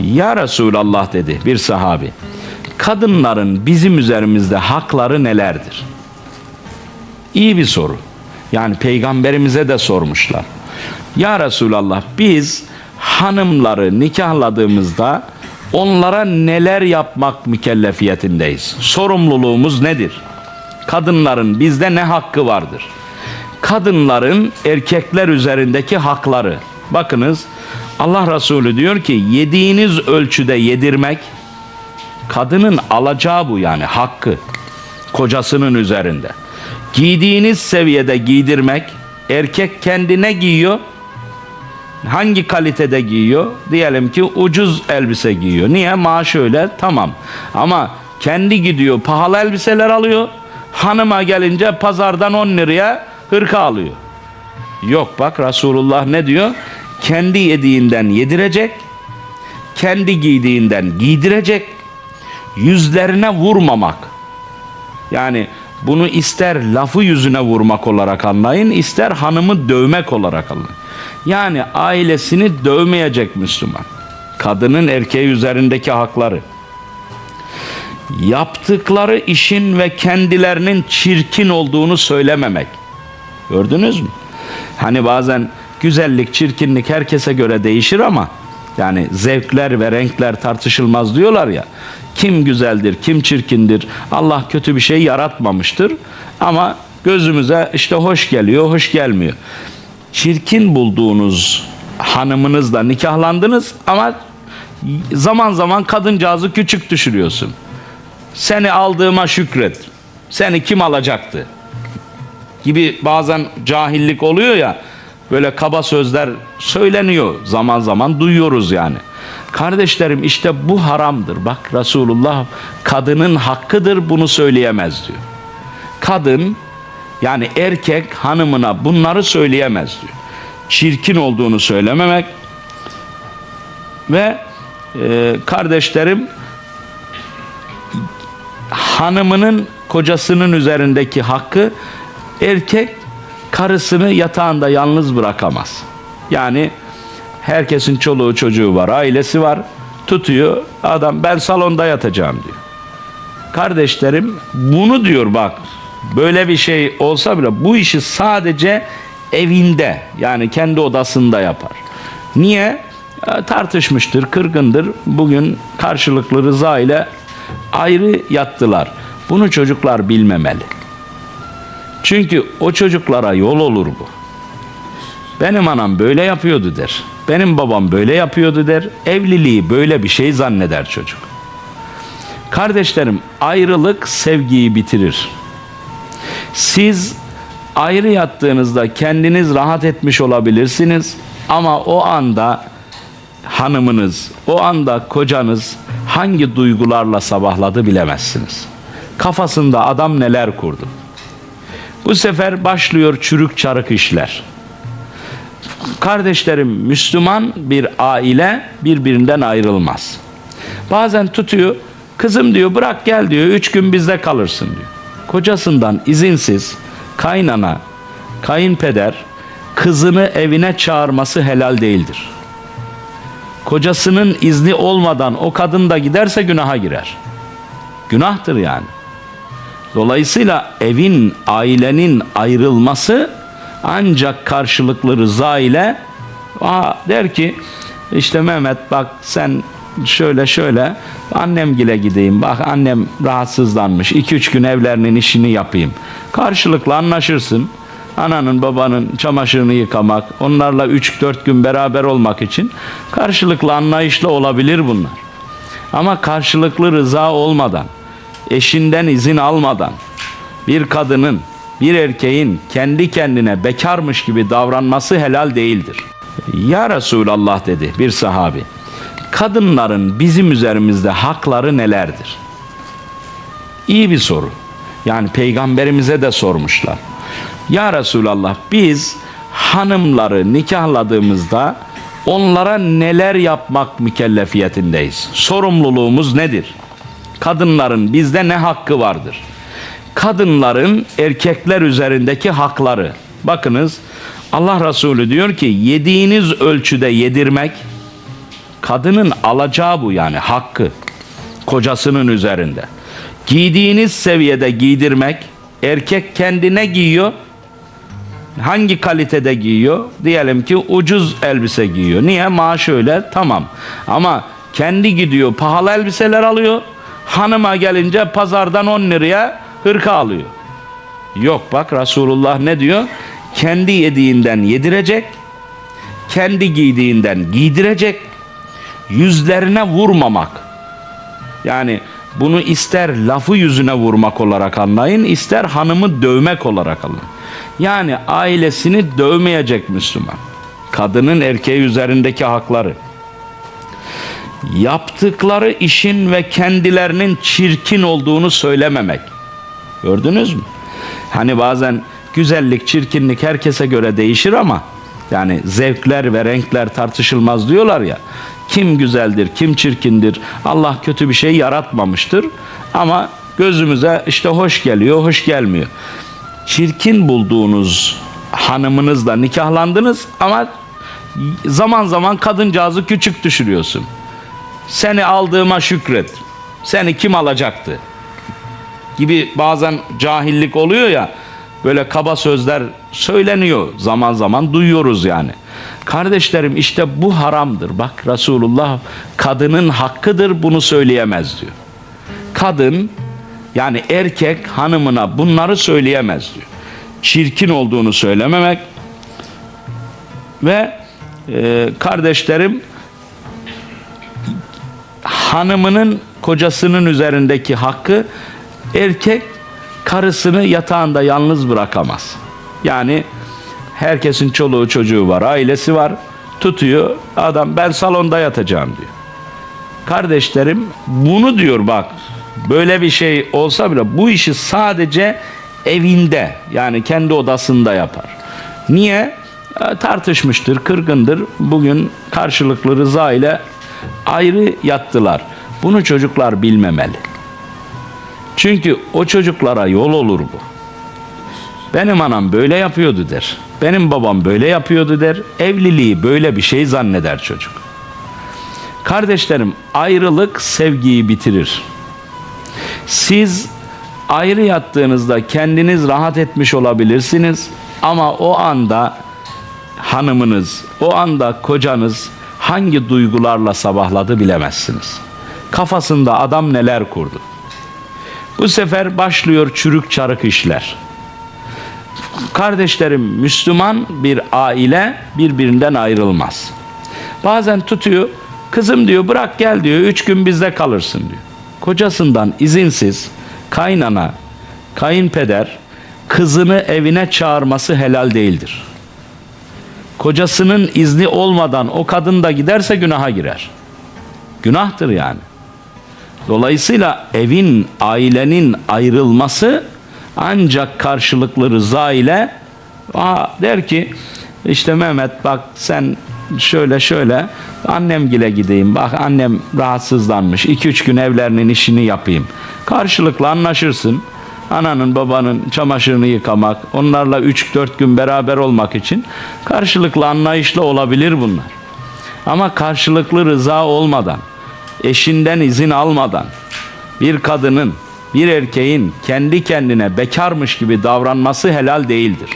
Ya Resulallah dedi bir sahabi. Kadınların bizim üzerimizde hakları nelerdir? İyi bir soru. Yani peygamberimize de sormuşlar. Ya Resulallah biz hanımları nikahladığımızda onlara neler yapmak mükellefiyetindeyiz? Sorumluluğumuz nedir? Kadınların bizde ne hakkı vardır? Kadınların erkekler üzerindeki hakları. Bakınız Allah Resulü diyor ki yediğiniz ölçüde yedirmek kadının alacağı bu yani hakkı kocasının üzerinde. Giydiğiniz seviyede giydirmek erkek kendine giyiyor. Hangi kalitede giyiyor? Diyelim ki ucuz elbise giyiyor. Niye? Maaş öyle tamam. Ama kendi gidiyor pahalı elbiseler alıyor. Hanıma gelince pazardan 10 liraya hırka alıyor. Yok bak Resulullah ne diyor? Kendi yediğinden yedirecek. Kendi giydiğinden giydirecek. Yüzlerine vurmamak. Yani bunu ister lafı yüzüne vurmak olarak anlayın, ister hanımı dövmek olarak anlayın. Yani ailesini dövmeyecek Müslüman. Kadının erkeği üzerindeki hakları. Yaptıkları işin ve kendilerinin çirkin olduğunu söylememek. Gördünüz mü? Hani bazen güzellik, çirkinlik herkese göre değişir ama yani zevkler ve renkler tartışılmaz diyorlar ya. Kim güzeldir, kim çirkindir? Allah kötü bir şey yaratmamıştır. Ama gözümüze işte hoş geliyor, hoş gelmiyor. Çirkin bulduğunuz hanımınızla nikahlandınız ama zaman zaman kadıncağızı küçük düşürüyorsun. Seni aldığıma şükret. Seni kim alacaktı? Gibi bazen cahillik oluyor ya. Böyle kaba sözler söyleniyor zaman zaman duyuyoruz yani. Kardeşlerim işte bu haramdır. Bak Resulullah kadının hakkıdır bunu söyleyemez diyor. Kadın yani erkek hanımına bunları söyleyemez diyor. Çirkin olduğunu söylememek ve e, kardeşlerim hanımının kocasının üzerindeki hakkı erkek karısını yatağında yalnız bırakamaz. Yani herkesin çoluğu çocuğu var, ailesi var. Tutuyor adam ben salonda yatacağım diyor. Kardeşlerim bunu diyor bak böyle bir şey olsa bile bu işi sadece evinde yani kendi odasında yapar. Niye? E, Tartışmıştır, kırgındır. Bugün karşılıklı rıza ile ayrı yattılar. Bunu çocuklar bilmemeli. Çünkü o çocuklara yol olur bu. Benim anam böyle yapıyordu der. Benim babam böyle yapıyordu der. Evliliği böyle bir şey zanneder çocuk. Kardeşlerim ayrılık sevgiyi bitirir. Siz ayrı yattığınızda kendiniz rahat etmiş olabilirsiniz ama o anda hanımınız, o anda kocanız hangi duygularla sabahladı bilemezsiniz. Kafasında adam neler kurdu. Bu sefer başlıyor çürük çarık işler. Kardeşlerim Müslüman bir aile birbirinden ayrılmaz. Bazen tutuyor, kızım diyor bırak gel diyor, üç gün bizde kalırsın diyor. Kocasından izinsiz kaynana, kayınpeder kızını evine çağırması helal değildir. Kocasının izni olmadan o kadın da giderse günaha girer. Günahtır yani. Dolayısıyla evin, ailenin ayrılması ancak karşılıklı rıza ile aa, der ki işte Mehmet bak sen şöyle şöyle annemgile gideyim bak annem rahatsızlanmış 2-3 gün evlerinin işini yapayım. Karşılıklı anlaşırsın. Ananın babanın çamaşırını yıkamak, onlarla 3-4 gün beraber olmak için karşılıklı anlayışla olabilir bunlar. Ama karşılıklı rıza olmadan eşinden izin almadan bir kadının, bir erkeğin kendi kendine bekarmış gibi davranması helal değildir. Ya Resulallah dedi bir sahabi. Kadınların bizim üzerimizde hakları nelerdir? İyi bir soru. Yani peygamberimize de sormuşlar. Ya Resulallah biz hanımları nikahladığımızda onlara neler yapmak mükellefiyetindeyiz? Sorumluluğumuz nedir? Kadınların bizde ne hakkı vardır? Kadınların erkekler üzerindeki hakları. Bakınız Allah Resulü diyor ki yediğiniz ölçüde yedirmek Kadının alacağı bu yani hakkı kocasının üzerinde. Giydiğiniz seviyede giydirmek, erkek kendine giyiyor. Hangi kalitede giyiyor? Diyelim ki ucuz elbise giyiyor. Niye? Maaş öyle tamam. Ama kendi gidiyor pahalı elbiseler alıyor. Hanıma gelince pazardan 10 liraya hırka alıyor. Yok bak Resulullah ne diyor? Kendi yediğinden yedirecek, kendi giydiğinden giydirecek, yüzlerine vurmamak. Yani bunu ister lafı yüzüne vurmak olarak anlayın, ister hanımı dövmek olarak alın. Yani ailesini dövmeyecek Müslüman. Kadının erkeği üzerindeki hakları. Yaptıkları işin ve kendilerinin çirkin olduğunu söylememek. Gördünüz mü? Hani bazen güzellik, çirkinlik herkese göre değişir ama yani zevkler ve renkler tartışılmaz diyorlar ya. Kim güzeldir, kim çirkindir? Allah kötü bir şey yaratmamıştır. Ama gözümüze işte hoş geliyor, hoş gelmiyor. Çirkin bulduğunuz hanımınızla nikahlandınız ama zaman zaman kadıncağızı küçük düşürüyorsun. Seni aldığıma şükret. Seni kim alacaktı? gibi bazen cahillik oluyor ya böyle kaba sözler söyleniyor zaman zaman duyuyoruz yani. Kardeşlerim işte bu haramdır. Bak Resulullah kadının hakkıdır bunu söyleyemez diyor. Kadın yani erkek hanımına bunları söyleyemez diyor. Çirkin olduğunu söylememek ve e, kardeşlerim hanımının kocasının üzerindeki hakkı erkek karısını yatağında yalnız bırakamaz. Yani herkesin çoluğu çocuğu var, ailesi var. Tutuyor adam ben salonda yatacağım diyor. Kardeşlerim bunu diyor bak böyle bir şey olsa bile bu işi sadece evinde yani kendi odasında yapar. Niye? E, Tartışmıştır, kırgındır. Bugün karşılıklı rıza ile ayrı yattılar. Bunu çocuklar bilmemeli. Çünkü o çocuklara yol olur bu. Benim anam böyle yapıyordu der. Benim babam böyle yapıyordu der. Evliliği böyle bir şey zanneder çocuk. Kardeşlerim ayrılık sevgiyi bitirir. Siz ayrı yattığınızda kendiniz rahat etmiş olabilirsiniz ama o anda hanımınız, o anda kocanız hangi duygularla sabahladı bilemezsiniz. Kafasında adam neler kurdu. Bu sefer başlıyor çürük çarık işler. Kardeşlerim Müslüman bir aile birbirinden ayrılmaz. Bazen tutuyor kızım diyor bırak gel diyor üç gün bizde kalırsın diyor. Kocasından izinsiz kaynana, kayınpeder kızını evine çağırması helal değildir. Kocasının izni olmadan o kadın da giderse günaha girer. Günahtır yani. Dolayısıyla evin, ailenin ayrılması ancak karşılıklı rıza ile aa, der ki işte Mehmet bak sen şöyle şöyle annemgile gideyim bak annem rahatsızlanmış 2-3 gün evlerinin işini yapayım karşılıklı anlaşırsın ananın babanın çamaşırını yıkamak onlarla 3-4 gün beraber olmak için karşılıklı anlayışla olabilir bunlar ama karşılıklı rıza olmadan eşinden izin almadan bir kadının bir erkeğin kendi kendine bekarmış gibi davranması helal değildir.